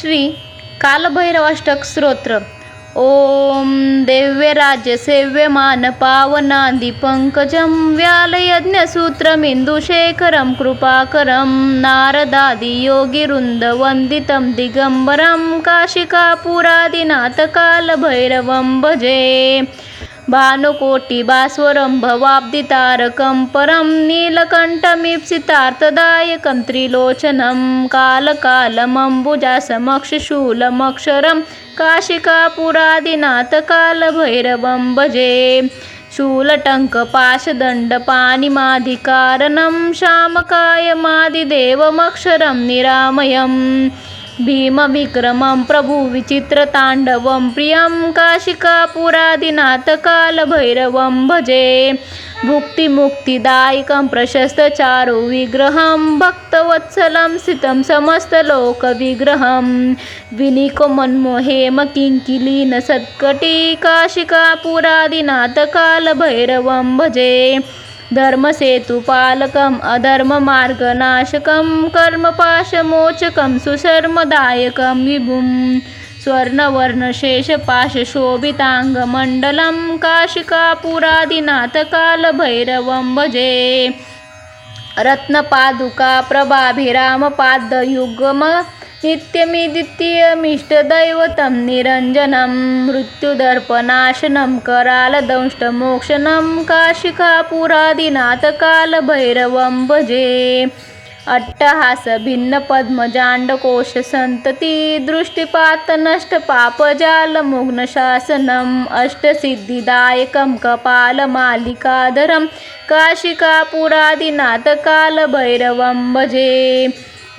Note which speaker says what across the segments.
Speaker 1: श्री कालभैरवाष्टक स्तोत्र. ओम दिव्यराज्य सेव्यमान पावनादि पंकजं व्यालयज्ञसूत्रमिन्दुशेखरं कृपाकरं नारदादि योगिवृन्दवन्दितं दिगम्बरं काशिकापुरादिनाथकालभैरवं भजे. भानुकोटिभास्वरं भवाब्दितारकं परं नीलकण्ठमीप्सितार्थदायकं त्रिलोचनं कालकालमम्बुजासमक्षशूलमक्षरं काशिकापुरादिनाथकालभैरवं भजे शूलटङ्कपाशदण्डपाणिमाधिकारणं श्यामकायमादिदेवमक्षरं निरामयम् भीमविक्रमं प्रभुविचित्रताण्डवं प्रियं काशिकापुरादिनाथकालभैरवं भजे। भुक्तिमुक्तिदायकं प्रशस्तचारुविग्रहं भक्तवत्सलं स्थितं समस्तलोकविग्रहं। विनिकमन्मोहेमकिङ्किलीनसत्कटी काशिकापुरादिनाथकालभैरवं भजे। धर्मसेतुपालकम् अधर्ममार्गनाशकं कर्मपाशमोचकं सुशर्मदायकं विभुं स्वर्णवर्णशेषपाशशोभिताङ्गमण्डलं काशिकापुरादिनाथकालभैरवं भजे। रत्नपादुका प्रभाभिरामपादयुग्म नित्यमिदित्यमिष्टदैवतं निरञ्जनं मृत्युदर्पनाशनं करालदंष्टमोक्षणं काशिकापुरादिनाथकालभैरवं भजे। अट्टहासभिन्नपद्मजाण्डकोशसन्तति दृष्टिपातनष्टपापजालमुग्नशासनम् अष्टसिद्धिदायकं कपालमालिकाधरं काशिकापुरादिनाथकालभैरवं भजे।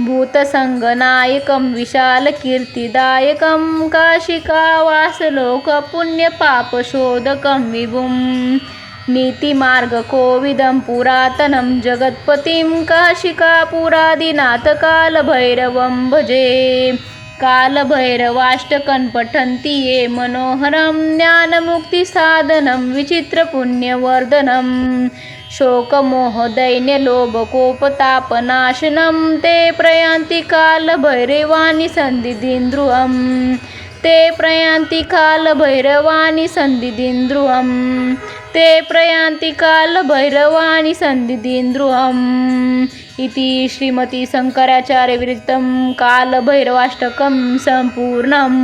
Speaker 1: भूतसङ्गनायकं विशालकीर्तिदायकं काशिकावासलोकपुण्यपापशोधकं विभुं नीतिमार्गकोविदं पुरातनं जगत्पतिं काशिकापुरादिनाथकालभैरवं भजे। कालभैरवाष्टकं पठन्ति ये मनोहरं ज्ञानमुक्तिसाधनं विचित्रपुण्यवर्धनम् शोकमोहदैन्यलोभकोपतापनाशनं ते प्रयान्ति कालभैरवानि सन्धिदिन्द्रुवं ते प्रयान्ति कालभैरवानि सन्धिदिन्द्रुवं ते प्रयान्ति कालभैरवानि सन्धिदिन्द्रुवम् इति श्रीमती शङ्कराचार्यविरचितं कालभैरवाष्टकं सम्पूर्णम्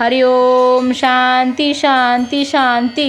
Speaker 1: हरि ओं शान्ति शान्ति शान्ति